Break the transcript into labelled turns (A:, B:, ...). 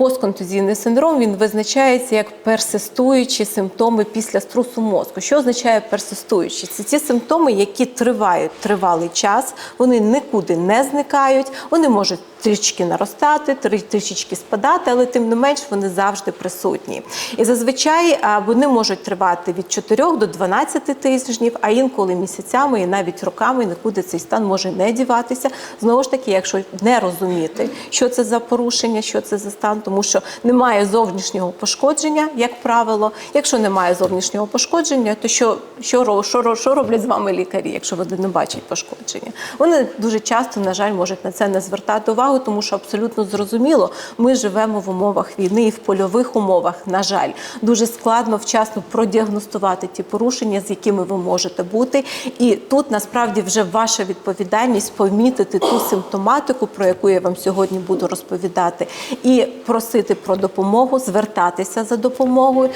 A: постконтузійний синдром він визначається як персистуючі симптоми після струсу мозку. Що означає персистуючі? Це ті симптоми, які тривають тривалий час, вони нікуди не зникають, вони можуть трішки наростати, трішечки спадати, але тим не менш вони завжди присутні. І зазвичай вони можуть тривати від 4 до 12 тижнів, а інколи місяцями і навіть роками нікуди цей стан може не діватися. Знову ж таки, якщо не розуміти, що це за порушення, що це за стан, тому що немає зовнішнього пошкодження, як правило. Якщо немає зовнішнього пошкодження, то що, що, що, що роблять з вами лікарі, якщо вони не бачать пошкодження? Вони дуже часто, на жаль, можуть на це не звертати увагу, тому що абсолютно зрозуміло, ми живемо в умовах війни і в польових умовах, на жаль, дуже складно вчасно продіагностувати ті порушення, з якими ви можете бути. І тут насправді вже ваша відповідальність помітити ту симптоматику, про яку я вам сьогодні буду розповідати, і просити про допомогу, звертатися за допомогою.